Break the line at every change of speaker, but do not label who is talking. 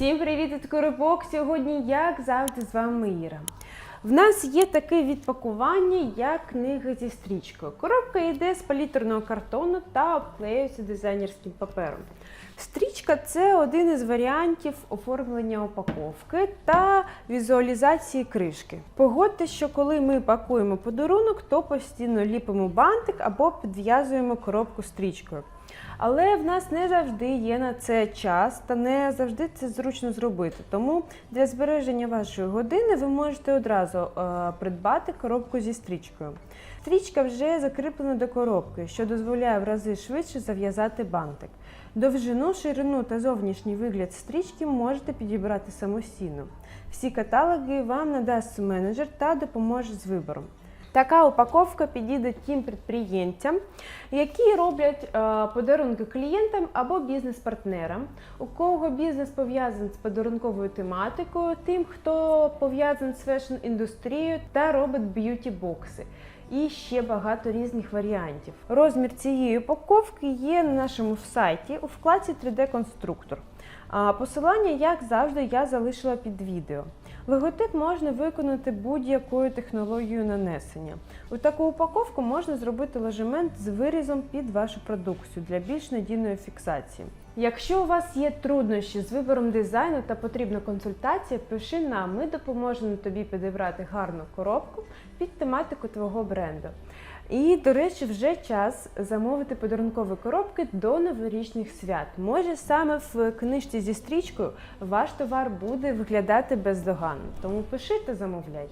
від коробок. Сьогодні, як завжди, з вами Іра. В нас є такий від пакування, як книга зі стрічкою. Коробка йде з палітрного картону та обклеюється дизайнерським папером. Стрічка це один із варіантів оформлення упаковки та візуалізації кришки. Погодьте, що коли ми пакуємо подарунок, то постійно ліпимо бантик або підв'язуємо коробку стрічкою. Але в нас не завжди є на це час та не завжди це зручно зробити. Тому для збереження вашої години ви можете одразу е, придбати коробку зі стрічкою. Стрічка вже закріплена до коробки, що дозволяє в рази швидше зав'язати бантик. Довжину, ширину та зовнішній вигляд стрічки можете підібрати самостійно. Всі каталоги вам надасть менеджер та допоможе з вибором. Така упаковка підійде тим підприємцям, які роблять е, подарунки клієнтам або бізнес-партнерам, у кого бізнес пов'язаний з подарунковою тематикою, тим, хто пов'язаний з фешн-індустрією та робить б'юті-бокси. І ще багато різних варіантів. Розмір цієї упаковки є на нашому сайті у вкладці 3D-конструктор. А Посилання, як завжди, я залишила під відео. Логотип можна виконати будь-якою технологією нанесення. У таку упаковку можна зробити ложемент з вирізом під вашу продукцію для більш надійної фіксації. Якщо у вас є труднощі з вибором дизайну та потрібна консультація, пиши нам, ми допоможемо тобі підібрати гарну коробку під тематику твого бренду. І, до речі, вже час замовити подарункові коробки до новорічних свят. Може, саме в книжці зі стрічкою ваш товар буде виглядати бездоганно. Тому пиши та замовляй.